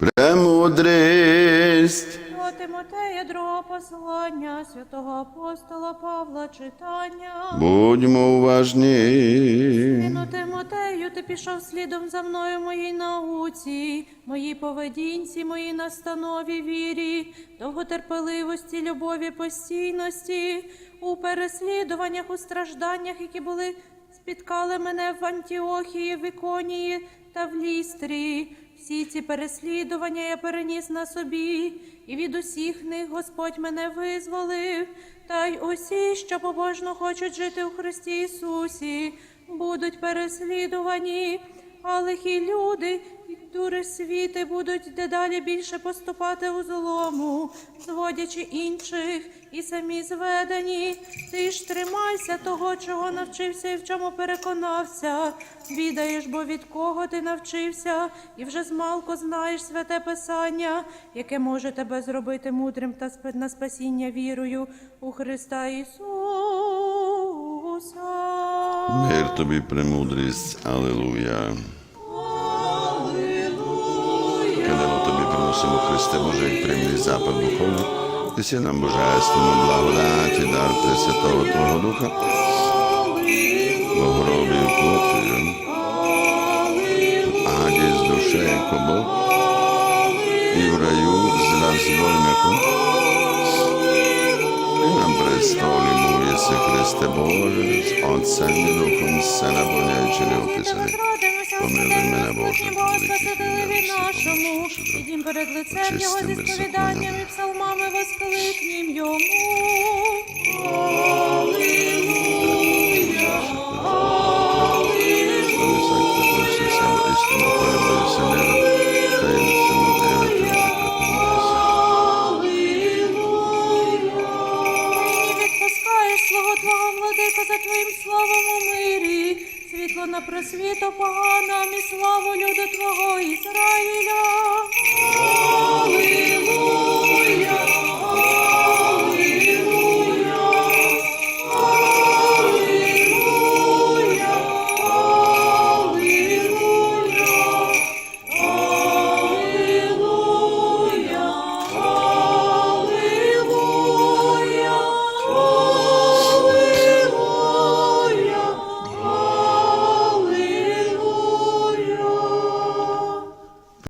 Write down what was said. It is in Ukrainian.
Премудрість. До Тимотея другого послання святого апостола Павла читання. Будьмо уважні. Сину Тимотею, ти пішов слідом за мною в моїй науці, моїй поведінці, моїй настанові, вірі, довготерпеливості, любові, постійності, у переслідуваннях, у стражданнях, які були спіткали мене в Антіохії, в Іконії та в Лістрі. Всі ці переслідування я переніс на собі, і від усіх них Господь мене визволив, та й усі, що побожно хочуть жити у Христі Ісусі, будуть переслідувані, а лихі люди дури світи будуть дедалі більше поступати у злому, зводячи інших і самі зведені. Ти ж тримайся того, чого навчився і в чому переконався. Відаєш, бо від кого ти навчився, і вже змалку знаєш святе Писання, яке може тебе зробити мудрим та на спасіння вірою у Христа Ісуса. Мир тобі, премудрість. Алілуя. Тобі Христе Боже, як прямий запад духовний. Ти си нам божественну благодаті, дар Пресвятого Твого Духа, Богоробі плотію, аді з душею кобо, і в раю з розбойнику. І на престолі був Христе Боже, з Отцем і Духом, Сина Божечі не описаний. Помилуй мене, Боже, Спасителеві винах, нашому, всі помилуй, ідім перед лицем Його зі сповіданням і псалмами воскликнім Йому. Нині відпускаєш свого Твого владико за Твоїм словом у мирі, світло на просвіто поганам і славу люду Твого Ізраїля.